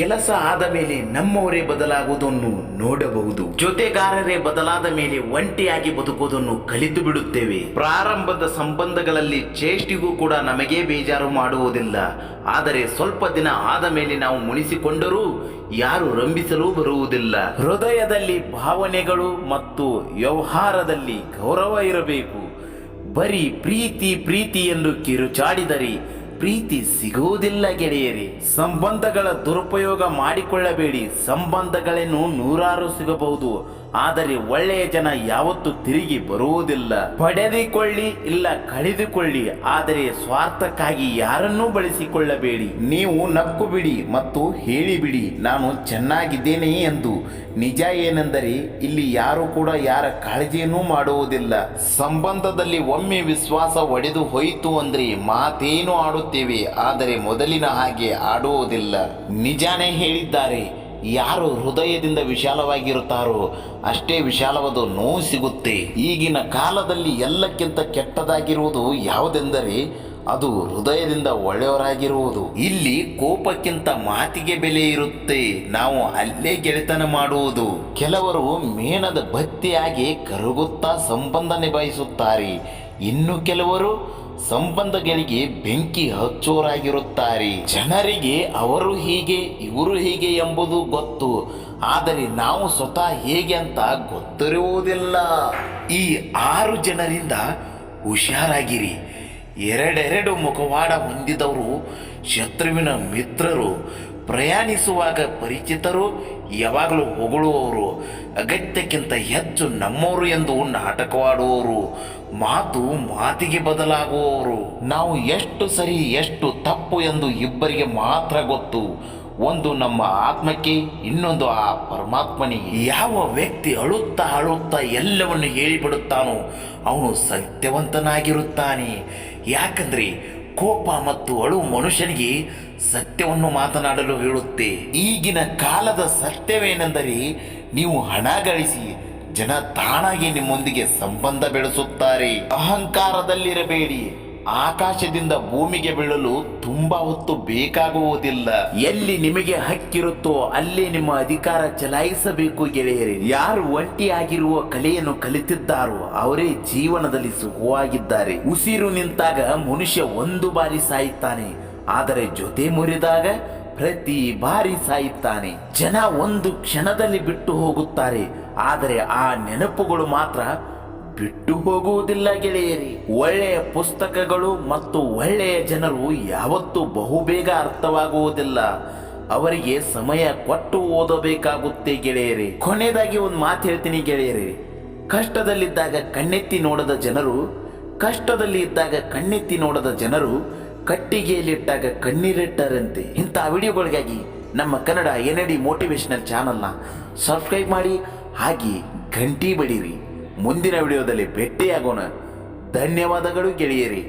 ಕೆಲಸ ಆದ ಮೇಲೆ ನಮ್ಮವರೇ ಬದಲಾಗುವುದನ್ನು ನೋಡಬಹುದು. ಜೊತೆಗಾರರೇ ಬದಲಾದ ಮೇಲೆ ಒಂಟಿಯಾಗಿ ಬದುಕುವುದನ್ನು ಕಲಿತು ಬಿಡುತ್ತೇವೆ. ಪ್ರಾರಂಭದ ಸಂಬಂಧಗಳಲ್ಲಿ ಚೇಷ್ಟಿಗೂ ಕೂಡ ನಮಗೆ ಬೇಜಾರು ಮಾಡುವುದಿಲ್ಲ. ಆದರೆ ಸ್ವಲ್ಪ ದಿನ ಆದ ಮೇಲೆ ನಾವು ಮುನಿಸಿಕೊಂಡರೂ ಯಾರು ರಂಭಿಸಲು ಬರುವುದಿಲ್ಲ. ಹೃದಯದಲ್ಲಿ ಭಾವನೆಗಳು ಮತ್ತು ವ್ಯವಹಾರದಲ್ಲಿ ಗೌರವ ಇರಬೇಕು. ಬರೀ ಪ್ರೀತಿ ಪ್ರೀತಿ ಎಂದು ಕಿರುಚಾಡಿದರೆ ಪ್ರೀತಿ ಸಿಗುವುದಿಲ್ಲ ಗೆಳೆಯರಿ. ಸಂಬಂಧಗಳ ದುರುಪಯೋಗ ಮಾಡಿಕೊಳ್ಳಬೇಡಿ. ಸಂಬಂಧಗಳೇನು ನೂರಾರು ಸಿಗಬಹುದು. ಆದರೆ ಒಳ್ಳೆಯ ಜನ ಯಾವತ್ತೂ ತಿರುಗಿ ಬರುವುದಿಲ್ಲ. ಪಡೆದುಕೊಳ್ಳಿ ಇಲ್ಲ ಕಳೆದುಕೊಳ್ಳಿ, ಆದರೆ ಸ್ವಾರ್ಥಕ್ಕಾಗಿ ಯಾರನ್ನೂ ಬಳಸಿಕೊಳ್ಳಬೇಡಿ. ನೀವು ನಕ್ಕು ಬಿಡಿ ಮತ್ತು ಹೇಳಿಬಿಡಿ, ನಾನು ಚೆನ್ನಾಗಿದ್ದೇನೆ ಎಂದು. ನಿಜ ಏನೆಂದರೆ, ಇಲ್ಲಿ ಯಾರು ಕೂಡ ಯಾರ ಕಾಳಜಿಯನ್ನೂ ಮಾಡುವುದಿಲ್ಲ. ಸಂಬಂಧದಲ್ಲಿ ಒಮ್ಮೆ ವಿಶ್ವಾಸ ಒಡೆದು ಹೋಯಿತು ಅಂದ್ರೆ ಮಾತೇನು ಆಡುತ್ತೇವೆ, ಆದರೆ ಮೊದಲಿನ ಹಾಗೆ ಆಡುವುದಿಲ್ಲ. ನಿಜಾನೇ ಹೇಳಿದ್ದಾರೆ ಯಾರು ಹೃದಯದಿಂದ ವಿಶಾಲವಾಗಿರುತ್ತಾರೋ ಅಷ್ಟೇ ವಿಶಾಲವಾದ ನೋವು ಸಿಗುತ್ತೆ. ಈಗಿನ ಕಾಲದಲ್ಲಿ ಎಲ್ಲಕ್ಕಿಂತ ಕೆಟ್ಟದಾಗಿರುವುದು ಯಾವುದೆಂದರೆ ಅದು ಹೃದಯದಿಂದ ಒಳ್ಳೆಯವರಾಗಿರುವುದು. ಇಲ್ಲಿ ಕೋಪಕ್ಕಿಂತ ಮಾತಿಗೆ ಬೆಲೆ ಇರುತ್ತೆ. ನಾವು ಅಲ್ಲೇ ಗೆಳೆತನ ಮಾಡುವುದು. ಕೆಲವರು ಮೇಣದ ಬತ್ತಿಯಾಗಿ ಕರಗುತ್ತಾ ಸಂಬಂಧ ನಿಭಾಯಿಸುತ್ತಾರೆ. ಇನ್ನು ಕೆಲವರು ಸಂಬಂಧಗಳಿಗೆ ಬೆಂಕಿ ಹಚ್ಚೋರಾಗಿರುತ್ತಾರೆ. ಜನರಿಗೆ ಅವರು ಹೀಗೆ, ಇವರು ಹೀಗೆ ಎಂಬುದು ಗೊತ್ತು. ಆದರೆ ನಾವು ಸ್ವತಃ ಹೇಗೆ ಅಂತ ಗೊತ್ತಿರುವುದಿಲ್ಲ. ಈ ಆರು ಜನರಿಂದ ಹುಷಾರಾಗಿರಿ. ಎರಡೆರಡು ಮುಖವಾಡ ಹೊಂದಿದವರು ಶತ್ರುವಿನ ಮಿತ್ರರು. ಪ್ರಯಾಣಿಸುವಾಗ ಪರಿಚಿತರು, ಯಾವಾಗಲೂ ಹೊಗಳುವವರು, ಅಗತ್ಯಕ್ಕಿಂತ ಹೆಚ್ಚು ನಮ್ಮವರು ಎಂದು ನಾಟಕವಾಡುವವರು, ಮಾತು ಮಾತಿಗೆ ಬದಲಾಗುವವರು. ನಾವು ಎಷ್ಟು ಸರಿ ಎಷ್ಟು ತಪ್ಪು ಎಂದು ಇಬ್ಬರಿಗೆ ಮಾತ್ರ ಗೊತ್ತು. ಒಂದು ನಮ್ಮ ಆತ್ಮಕ್ಕೆ, ಇನ್ನೊಂದು ಆ ಪರಮಾತ್ಮನಿಗೆ. ಯಾವ ವ್ಯಕ್ತಿ ಅಳುತ್ತಾ ಅಳುತ್ತಾ ಎಲ್ಲವನ್ನು ಹೇಳಿಬಿಡುತ್ತಾನೋ, ಅವನು ಸತ್ಯವಂತನಾಗಿರುತ್ತಾನೆ. ಯಾಕಂದ್ರೆ ಕೋಪ ಮತ್ತು ಅಳು ಮನುಷ್ಯನಿಗೆ ಸತ್ಯವನ್ನು ಮಾತನಾಡಲು ಹೇಳುತ್ತೆ. ಈಗಿನ ಕಾಲದ ಸತ್ಯವೇನೆಂದರೆ ನೀವು ಹಣ ಗಳಿಸಿ ಜನ ತಾನಾಗಿ ನಿಮ್ಮೊಂದಿಗೆ ಸಂಬಂಧ ಬೆಳೆಸುತ್ತಾರೆ. ಅಹಂಕಾರದಲ್ಲಿರಬೇಡಿ. ಆಕಾಶದಿಂದ ಭೂಮಿಗೆ ಬೀಳಲು ತುಂಬಾ ಹೊತ್ತು ಬೇಕಾಗುವುದಿಲ್ಲ. ಎಲ್ಲಿ ನಿಮಗೆ ಹಕ್ಕಿರುತ್ತೋ ಅಲ್ಲಿ ನಿಮ್ಮ ಅಧಿಕಾರ ಚಲಾಯಿಸಬೇಕು ಗೆಳೆಯರೆ. ಯಾರು ಒಂಟಿಯಾಗಿರುವ ಕಲೆಯನ್ನು ಕಲಿತಿದ್ದಾರೋ ಅವರೇ ಜೀವನದಲ್ಲಿ ಸುಖವಾಗಿದ್ದಾರೆ. ಉಸಿರು ನಿಂತಾಗ ಮನುಷ್ಯ ಒಂದು ಬಾರಿ ಸಾಯುತ್ತಾನೆ, ಆದರೆ ಜೊತೆ ಮುರಿದಾಗ ಪ್ರತಿ ಬಾರಿ ಸಾಯುತ್ತಾನೆ. ಜನ ಒಂದು ಕ್ಷಣದಲ್ಲಿ ಬಿಟ್ಟು ಹೋಗುತ್ತಾರೆ, ಆದರೆ ಆ ನೆನಪುಗಳು ಮಾತ್ರ ಬಿಟ್ಟು ಹೋಗುವುದಿಲ್ಲ ಗೆಳೆಯರಿ. ಒಳ್ಳೆಯ ಪುಸ್ತಕಗಳು ಮತ್ತು ಒಳ್ಳೆಯ ಜನರು ಯಾವತ್ತೂ ಬಹುಬೇಗ ಅರ್ಥವಾಗುವುದಿಲ್ಲ. ಅವರಿಗೆ ಸಮಯ ಕೊಟ್ಟು ಓದಬೇಕಾಗುತ್ತೆ ಗೆಳೆಯರಿ. ಕೊನೆಯದಾಗಿ ಒಂದು ಮಾತು ಹೇಳ್ತೀನಿ ಗೆಳೆಯರಿ. ಕಷ್ಟದಲ್ಲಿದ್ದಾಗ ಕಣ್ಣೆತ್ತಿ ನೋಡದ ಜನರು ಕಷ್ಟದಲ್ಲಿ ಇದ್ದಾಗ ಕಣ್ಣೆತ್ತಿ ನೋಡದ ಜನರು ಕಟ್ಟಿಗೆಯಲ್ಲಿಟ್ಟಾಗ ಕಣ್ಣೀರಿಟ್ಟರಂತೆ. ಇಂಥ ವಿಡಿಯೋಗಳಿಗಾಗಿ ನಮ್ಮ ಕನ್ನಡ ಎನ್ ಡಿ ಮೋಟಿವೇಶನಲ್ ಚಾನಲ್ನ ಸಬ್ಸ್ಕ್ರೈಬ್ ಮಾಡಿ, ಹಾಗೆ ಘಂಟಿ ಬಡಿರಿ. ಮುಂದಿನ ವಿಡಿಯೋದಲ್ಲಿ ಭೇಟಿಯಾಗೋಣ. ಧನ್ಯವಾದಗಳು ಗೆಳೆಯರಿ.